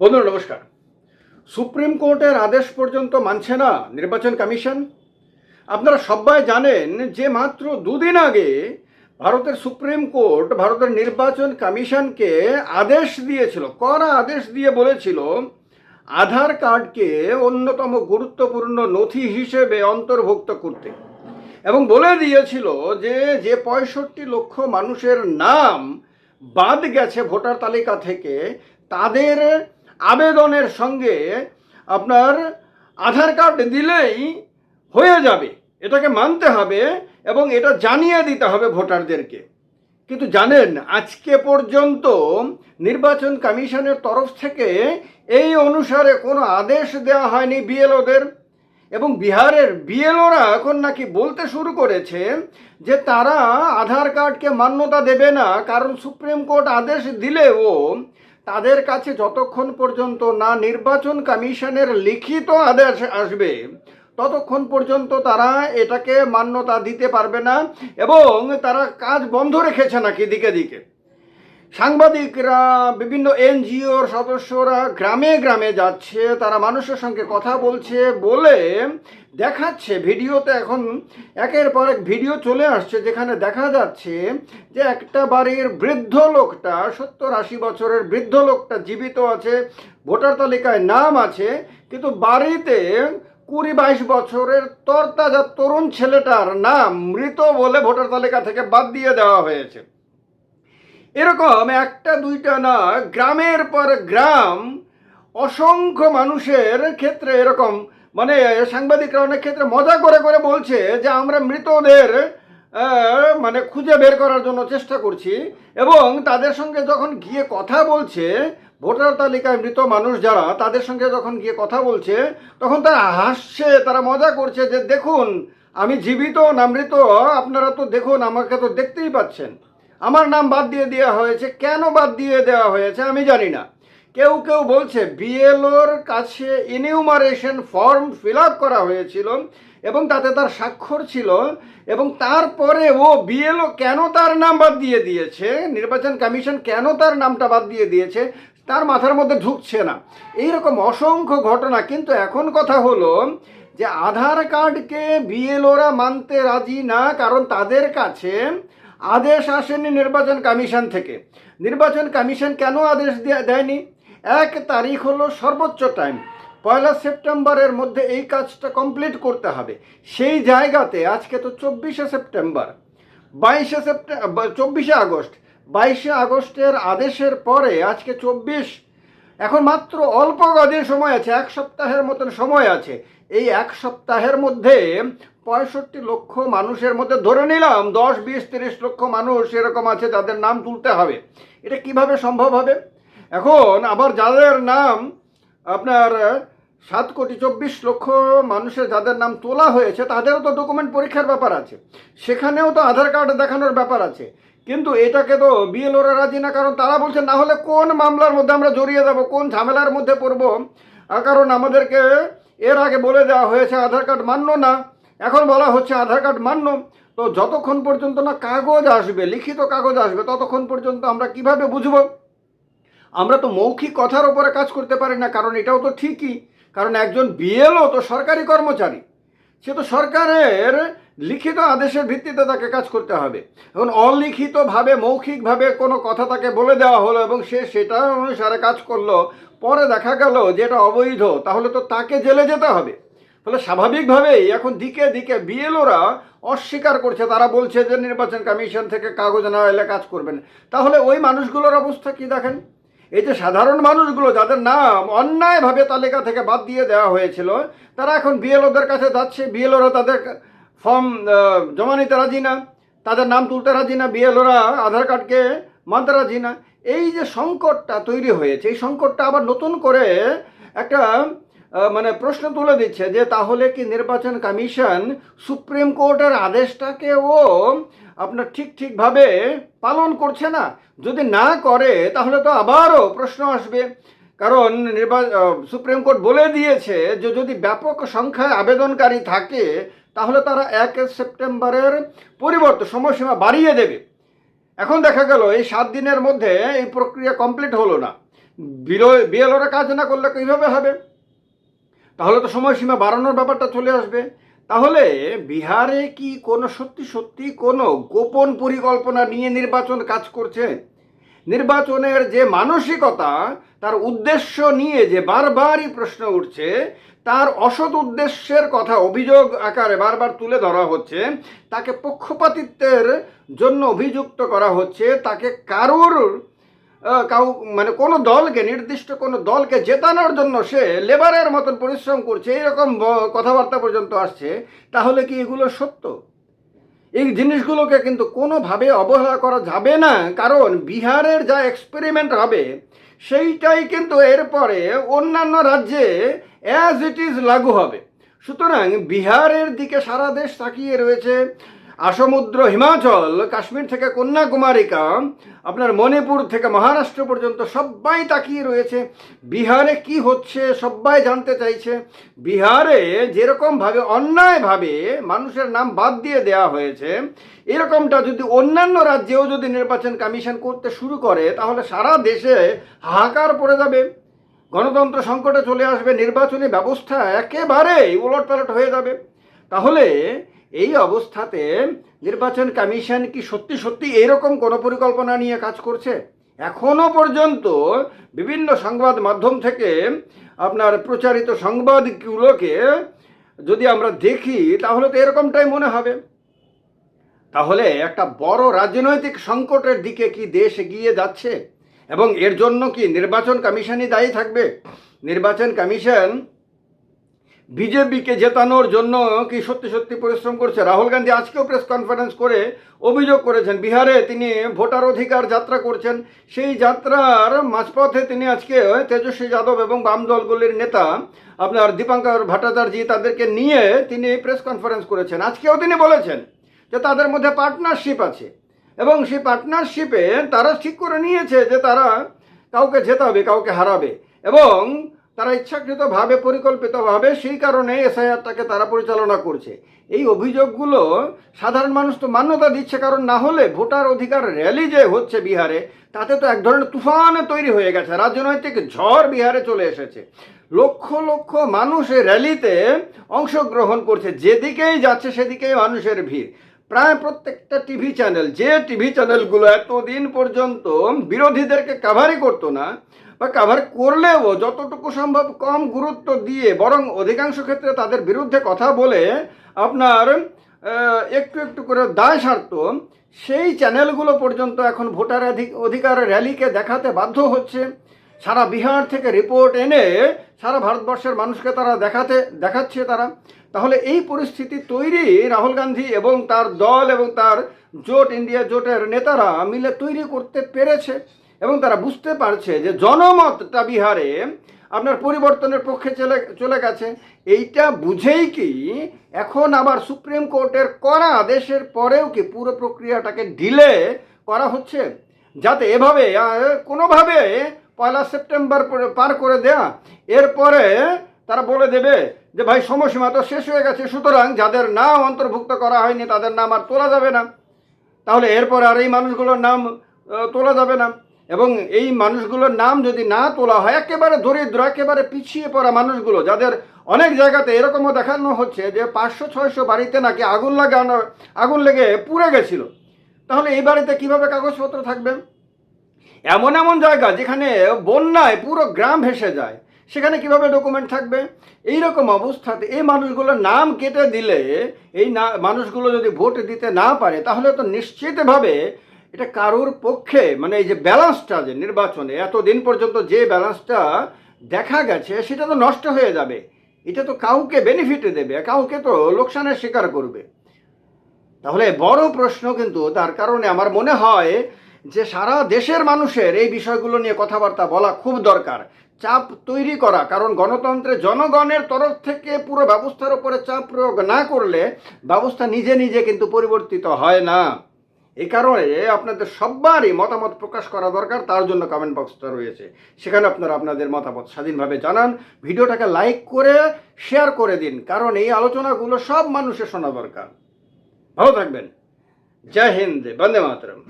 বন্ধুরা, নমস্কার। সুপ্রিম কোর্টের আদেশ পর্যন্ত মানছে না নির্বাচন কমিশন। আপনারা সবাই জানেন যে মাত্র দুদিন আগে ভারতের সুপ্রিম কোর্ট, ভারতের নির্বাচন কমিশনকে আদেশ দিয়েছিল করা আদেশ দিয়ে বলেছিল, আধার কার্ডকে অন্যতম গুরুত্বপূর্ণ নথি হিসেবে অন্তর্ভুক্ত করতে। এবং বলে দিয়েছিল যে যে পঁয়ষট্টি লক্ষ মানুষের নাম বাদ গেছে ভোটার তালিকা থেকে, তাদের আবেদনের সঙ্গে আপনার আধার কার্ড দিলেই হয়ে যাবে। এটাকে মানতে হবে এবং এটা জানিয়ে দিতে হবে ভোটারদেরকে। কিন্তু জানেন, আজকে পর্যন্ত নির্বাচন কমিশনের তরফ থেকে এই অনুসারে কোনো আদেশ দেওয়া হয়নি বিএলওদের এবং বিহারের বিএলওরা এখন নাকি বলতে শুরু করেছে যে তারা আধার কার্ডকে মান্যতা দেবে না, কারণ সুপ্রিম কোর্ট আদেশ দিলেও তাদের কাছে যতক্ষণ পর্যন্ত না নির্বাচন কমিশনের লিখিত আদেশ আসবে, ততক্ষণ পর্যন্ত তারা এটাকে মান্যতা দিতে পারবে না এবং তারা কাজ বন্ধ রেখেছে নাকি দিকে দিকে। সাংবাদিকরা, বিভিন্ন এনজিওর সদস্যরা গ্রামে গ্রামে যাচ্ছে, তারা মানুষের সঙ্গে কথা বলছে বলে দেখাচ্ছে ভিডিওতে এখন। একের পর এক ভিডিও চলে আসছে যেখানে দেখা যাচ্ছে যে একটা বাড়ির বৃদ্ধ লোকটা, সত্তর আশি বছরের বৃদ্ধ লোকটা জীবিত আছে, ভোটার তালিকায় নাম আছে, কিন্তু বাড়িতে কুড়ি বাইশ বছরের তরতাজা তরুণ ছেলেটার নাম মৃত বলে ভোটার তালিকা থেকে বাদ দিয়ে দেওয়া হয়েছে। এরকম একটা, দুইটা না, গ্রামের পর গ্রাম অসংখ্য মানুষের ক্ষেত্রে এরকম মানে সাংবাদিকরা অনেক ক্ষেত্রে মজা করে করে বলছে যে আমরা মৃতদের মানে খুঁজে বের করার জন্য চেষ্টা করছি এবং তাদের সঙ্গে যখন গিয়ে কথা বলছে, ভোটার তালিকায় মৃত মানুষ যারা, তাদের সঙ্গে যখন গিয়ে কথা বলছে, তখন তারা হাসছে, তারা মজা করছে যে দেখুন, আমি জীবিত না মৃত, আপনারা তো দেখুন, আমাকে তো দেখতেই পাচ্ছেন। আমার নাম বাদ দিয়ে দেওয়া হয়েছে। কেন বাদ দিয়ে দেওয়া হয়েছে আমি জানি না। কেউ কেউ বলছে, বিএলওর কাছে ইনিউমারেশন ফর্ম ফিল করা হয়েছিল এবং তাতে তার স্বাক্ষর ছিল এবং তারপরে ও বিএলও কেন তার নাম বাদ দিয়ে দিয়েছে, নির্বাচন কমিশন কেন তার নামটা বাদ দিয়ে দিয়েছে, তার মাথার মধ্যে ঢুকছে না। এইরকম অসংখ্য ঘটনা, কিন্তু এখন কথা হলো যে আধার কার্ডকে বিএলওরা মানতে রাজি না, কারণ তাদের কাছে আদেশ আসেনি নির্বাচন কমিশন থেকে। নির্বাচন কমিশন কেন আদেশ দেয়নি? এক তারিখ হলো সর্বোচ্চ টাইম। পয়লা সেপ্টেম্বরের মধ্যে এই কাজটা কমপ্লিট করতে হবে। সেই জায়গাতে আজকে তো চব্বিশে সেপ্টেম্বর। বাইশে সেপ্টেম্বর চব্বিশে আগস্ট। বাইশে আগস্টের আদেশের পরে আজকে চব্বিশ। এখন মাত্র অল্প কদিন সময় আছে, এক সপ্তাহের মতন সময় আছে। এই এক সপ্তাহের মধ্যে পঁয়ষট্টি লক্ষ মানুষের মধ্যে ধরে নিলাম, দশ, বিশ, তিরিশ লক্ষ মানুষ এরকম আছে যাদের নাম তুলতে হবে। এটা কীভাবে সম্ভব হবে? এখন আবার যাদের নাম আপনার সাত কোটি চব্বিশ লক্ষ মানুষের যাদের নাম তোলা হয়েছে, তাদেরও তো ডকুমেন্ট পরীক্ষার ব্যাপার আছে। সেখানেও তো আধার কার্ড দেখানোর ব্যাপার আছে। কিন্তু এটাকে তো বিএলওরা রাজি না, কারণ তারা বলছে, না হলে কোন মামলার মধ্যে আমরা জড়িয়ে যাব, কোন ঝামেলার মধ্যে পড়ব? কারণ আমাদেরকে এর আগে বলে দেওয়া হয়েছে, আধার কার্ড মান্য না। এখন বলা হচ্ছে আধার কার্ড মান্য। তো যতক্ষণ পর্যন্ত না কাগজ আসবে, লিখিত কাগজ আসবে, ততক্ষণ পর্যন্ত আমরা কীভাবে বুঝব? আমরা তো মৌখিক কথার ওপরে কাজ করতে পারি না, কারণ এটাও তো ঠিকই। কারণ একজন বিএলও তো সরকারি কর্মচারী। সে তো সরকারের লিখিত আদেশের ভিত্তিতে তাকে কাজ করতে হবে। এখন অলিখিতভাবে, মৌখিকভাবে কোনো কথা তাকে বলে দেওয়া হলো এবং সে সেটা অনুসারে কাজ করল, পরে দেখা গেল যে এটা অবৈধ, তাহলে তো তাকে জেলে যেতে হবে। ফলে স্বাভাবিকভাবেই এখন দিকে দিকে বিএলওরা অস্বীকার করছে। তারা বলছে যে নির্বাচন কমিশন থেকে কাগজ না এলে কাজ করবেন তাহলে ওই মানুষগুলোর অবস্থা কি দেখেন? এই যে সাধারণ মানুষগুলো যাদের নাম অন্যায়ভাবে তালিকা থেকে বাদ দিয়ে দেওয়া হয়েছিল, তারা এখন বিএলওদের কাছে যাচ্ছে। বিএলওরা তাদের ফর্ম জমা নিতে রাজি না, তাদের নাম তুলতে রাজি না, বিএলওরা আধার কার্ডকে মানতে রাজি না। এই যে সংকটটা তৈরি হয়েছে, এই সংকটটা আবার নতুন করে একটা মানে প্রশ্ন তুলে দিচ্ছে যে তাহলে কি নির্বাচন কমিশন সুপ্রিম কোর্টের আদেশটাকেও আপনার ঠিক ঠিকভাবে পালন করছে না? যদি না করে তাহলে তো আবারও প্রশ্ন আসবে। কারণ নির্বা আহ, সুপ্রিম কোর্ট বলে দিয়েছে যে যদি ব্যাপক সংখ্যায় আবেদনকারী থাকে তাহলে তারা এক সেপ্টেম্বরের পরিবর্তে সময়সীমা বাড়িয়ে দেবে। এখন দেখা গেল এই সাত দিনের মধ্যে এই প্রক্রিয়া কমপ্লিট হলো না। বিএলওরা কাজ না করলে কীভাবে হবে? তাহলে তো সময়সীমা বাড়ানোর ব্যাপারটা চলে আসবে। তাহলে বিহারে কি কোনো সত্যি সত্যি কোনো গোপন পরিকল্পনা নিয়ে নির্বাচন কাজ করছে? নির্বাচনের যে মানসিকতা, তার উদ্দেশ্য নিয়ে যে বারবারই প্রশ্ন উঠছে, তার অসৎ উদ্দেশ্যের কথা অভিযোগ আকারে বারবার তুলে ধরা হচ্ছে, তাকে পক্ষপাতিত্বের জন্য অভিযুক্ত করা হচ্ছে, তাকে কারোর কাউ মানে কোনো দলকে, নির্দিষ্ট কোনো দলকে জেতানোর জন্য সে লেবারের মতন পরিশ্রম করছে এরকম কথাবার্তা পর্যন্ত আসছে, তাহলে কি এগুলো সত্য? এই জিনিসগুলোকে কিন্তু কোনোভাবে অবহেলা করা যাবে না, কারণ বিহারের যা এক্সপেরিমেন্ট হবে, সেইটাই কিন্তু এরপরে অন্যান্য রাজ্যে অ্যাজ ইট ইজ লাগু হবে। সুতরাং বিহারের দিকে সারা দেশ তাকিয়ে রয়েছে আসমুদ্র হিমাচল, কাশ্মীর থেকে কন্যাকুমারিকা, আপনার মণিপুর থেকে মহারাষ্ট্র পর্যন্ত সবাই তাকিয়ে রয়েছে। বিহারে কি হচ্ছে সবাই জানতে চাইছে। বিহারে যেরকমভাবে, অন্যায়ভাবে মানুষের নাম বাদ দিয়ে দেওয়া হয়েছে, এরকমটা যদি অন্যান্য রাজ্যেও যদি নির্বাচন কমিশন করতে শুরু করে, তাহলে সারা দেশে হাহাকার পড়ে যাবে। গণতন্ত্র সংকটে চলে আসবে, নির্বাচনী ব্যবস্থা একেবারেই উলটপালট হয়ে যাবে। তাহলে এই অবস্থাতে নির্বাচন কমিশন কি সত্যি সত্যি এরকম কোনো পরিকল্পনা নিয়ে কাজ করছে? এখনও পর্যন্ত বিভিন্ন সংবাদ মাধ্যম থেকে আপনার প্রচারিত সংবাদগুলোকে যদি আমরা দেখি, তাহলে তো এরকমটাই মনে হবে। তাহলে একটা বড় রাজনৈতিক সংকটের দিকে কি দেশ এগিয়ে যাচ্ছে? এবং এর জন্য কি নির্বাচন কমিশনই দায়ী থাকবে? নির্বাচন কমিশন বিজেপিকে জেতানোর জন্য কি সত্যি সত্যি পরিশ্রম করছে? রাহুল গান্ধী আজকেও প্রেস কনফারেন্স করে অভিযোগ করেছেন, বিহারে তিনি ভোটার অধিকার যাত্রা করছেন। সেই যাত্রার মাঝপথে তিনি আজকে তেজস্বী যাদব এবং বাম দলগুলির নেতা আপনার দীপাঙ্কর ভট্টাচার্য তাদেরকে নিয়ে তিনি প্রেস কনফারেন্স করেছেন। আজকেও তিনি বলেছেন যে তাদের মধ্যে পার্টনারশিপ আছে এবং সেই পার্টনারশিপে তারা ঠিক করে নিয়েছে যে তারা কাউকে জেতাবে, কাউকে হারাবে এবং তারা ইচ্ছাকৃতভাবে পরিকল্পিতভাবে সেই কারণে এসআইআরটাকে তারা পরিচালনা করছে। এই অভিযোগগুলো সাধারণ মানুষ তো মান্যতা দিচ্ছে, কারণ না হলে ভোটার অধিকার র্যালি যে হচ্ছে বিহারে, তাতে তো এক ধরনের তুফান তৈরি হয়ে গেছে, রাজনৈতিক ঝড় বিহারে চলে এসেছে। লক্ষ লক্ষ মানুষ র্যালিতে অংশগ্রহণ করছে, যেদিকেই যাচ্ছে সেদিকেই মানুষের ভিড়। প্রায় প্রত্যেকটা টিভি চ্যানেল, যে টিভি চ্যানেলগুলো এতদিন পর্যন্ত বিরোধীদেরকে কাভারই করতো না বা কাভার করলেও যতটুকু সম্ভব কম গুরুত্ব দিয়ে বরং অধিকাংশ ক্ষেত্রে তাদের বিরুদ্ধে কথা বলে আপনার একটু একটু করে দায় সারত, সেই চ্যানেলগুলো পর্যন্ত এখন ভোটার অধিক- অধিকার র্যালিকে দেখাতে বাধ্য হচ্ছে। সারা বিহার থেকে রিপোর্ট এনে সারা ভারতবর্ষের মানুষকে তারা দেখাতে, দেখাচ্ছে তারা। তাহলে এই পরিস্থিতি তৈরি রাহুল গান্ধী এবং তার দল এবং তার জোট, ইন্ডিয়া জোটের নেতারা মিলে তৈরি করতে পেরেছে এবং তারা বুঝতে পারছে যে জনমতটা বিহারে আপনার পরিবর্তনের পক্ষে চলে চলে গেছে। এইটা বুঝেই কি এখন আবার সুপ্রিম কোর্টের করা আদেশের পরেও কি পুরো প্রক্রিয়াটাকে ডিলে করা হচ্ছে? যাতে এভাবে কোনোভাবে পয়লা সেপ্টেম্বর পরে- করে দেয়া। এরপরে তারা বলে দেবে যে ভাই সময়সীমা তো শেষ হয়ে গেছে, সুতরাং যাদের নাম অন্তর্ভুক্ত করা হয়নি, তাদের নাম আর তোলা যাবে না। তাহলে এরপর আর এই মানুষগুলোর নাম তোলা যাবে না। এবং এই মানুষগুলোর নাম যদি না তোলা হয়, একেবারে দরিদ্র, একেবারে পিছিয়ে পড়া মানুষগুলো, যাদের অনেক জায়গাতে এরকমও দেখানো হচ্ছে যে পাঁচশো, ছয়শো বাড়িতে নাকি আগুন লাগানো, আগুন লেগে পুড়ে গেছিল। তাহলে এই বাড়িতে কীভাবে কাগজপত্র থাকবে? এমন এমন জায়গা যেখানে বন্যায় পুরো গ্রাম ভেসে যায়। সেখানে কীভাবে ডকুমেন্ট থাকবে? এই রকম অবস্থাতে এই মানুষগুলোর নাম কেটে দিলে, এই না, মানুষগুলো যদি ভোট দিতে না পারে, তাহলে তো নিশ্চিতভাবে এটা কারোর পক্ষে মানে এই যে ব্যালেন্সটা যে নির্বাচনে, এতদিন পর্যন্ত যে ব্যালেন্সটা দেখা গেছে, সেটা তো নষ্ট হয়ে যাবে। এটা তো কাউকে বেনিফিট দেবে, কাউকে তো লোকসানের শিকার করবে। তাহলে বড় প্রশ্ন কিন্তু তার কারণে আমার মনে হয় যে সারা দেশের মানুষের এই বিষয়গুলো নিয়ে কথাবার্তা বলা খুব দরকার। চাপ তৈরি করা, কারণ গণতন্ত্রে জনগণের তরফ থেকে পুরো ব্যবস্থার উপরে চাপ প্রয়োগ না করলে ব্যবস্থা নিজে নিজে কিন্তু পরিবর্তিত হয় না। এ কারণে আপনাদের সবারই মতামত প্রকাশ করা দরকার, তার জন্য কমেন্ট বক্সটা রয়েছে। সেখানে আপনারা আপনাদের মতামত স্বাধীনভাবে জানান। ভিডিওটাকে লাইক করে শেয়ার করে দিন, কারণ এই আলোচনাগুলো সব মানুষের শোনা দরকার। ভালো থাকবেন। জয় হিন্দ, বন্দে মাতরম।